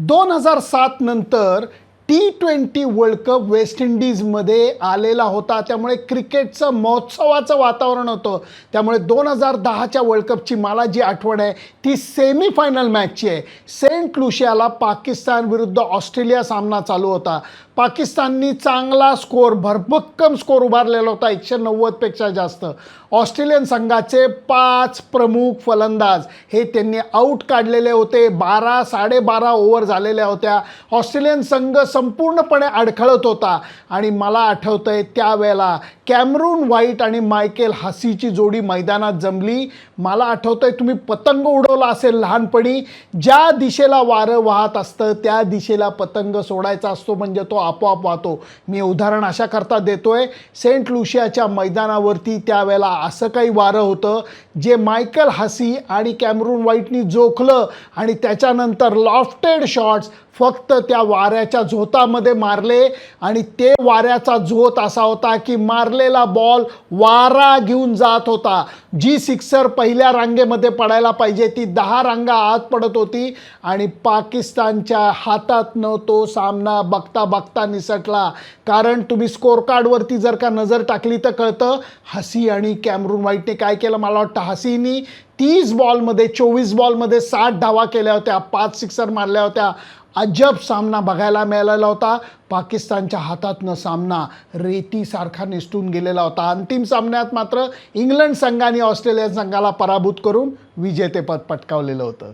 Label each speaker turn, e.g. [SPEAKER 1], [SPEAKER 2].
[SPEAKER 1] दोन हजार सात नंतर T twenty world cup west इंडिजमध्ये आलेला होता. त्यामुळे क्रिकेटचं महोत्सवाचं वातावरण होतं. त्यामुळे दोन हजार दहाच्या वर्ल्ड कपची मला जी आठवण आहे ती सेमीफायनल मॅचची आहे. सेंट लुशियाला पाकिस्तान विरुद्ध ऑस्ट्रेलिया सामना चालू होता. पाकिस्ताननी चांगला स्कोर भरभक्कम स्कोर उभारलेला होता एकशे नव्वदपेक्षा जास्त. ऑस्ट्रेलियन संघाचे पाच प्रमुख फलंदाज हे त्यांनी आऊट काढलेले होते. बारा साडेबारा ओव्हर झालेल्या होत्या. ऑस्ट्रेलियन संघ संपूर्णपणे अडखळत होता. आणि मला आठवतं आहे त्यावेळेला कॅमरून व्हाईट आणि मायकेल हसीची जोडी मैदानात जमली. मला आठवतं आहे तुम्ही पतंग उडवला असेल लहानपणी. ज्या दिशेला वारं वाहत असतं त्या दिशेला पतंग सोडायचा असतो म्हणजे तो आपोआप वाहतो. मी उदाहरण अशा करता देतोय. सेंट लुशियाच्या मैदानावरती त्यावेळेला असं काही वारं होतं जे मायकल हसी आणि कॅमरून व्हाईटनी जोखलं आणि त्याच्यानंतर लॉफ्टेड शॉट्स फक्त त्या वाऱ्याच्या झोतामध्ये मारले आणि ते वाऱ्याचा झोत असा होता की मारलेला बॉल वारा घेऊन जात होता. जी सिक्सर पहिल्या रांगेमध्ये पडायला पाहिजे ती दहा रांगा आत पडत होती आणि पाकिस्तानच्या हातातनं तो सामना बघता बघता निसटला. कारण तुम्ही स्कोर कार्डवरती जर का नजर टाकली तर कळतं हसी आणि कॅमरून व्हाईटने काय केलं? मला वाटतं हसीनी तीस बॉलमध्ये चोवीस बॉलमध्ये साठ धावा केल्या होत्या पाच सिक्सर मारल्या होत्या. अजब सामना बघायला मिळालेला होता. पाकिस्तानच्या हातातनं सामना रेतीसारखा निसटून गेलेला होता. अंतिम सामन्यात मात्र इंग्लंड संघाने ऑस्ट्रेलिया संघाला पराभूत करून विजेतेपद पटकावलेलं होतं.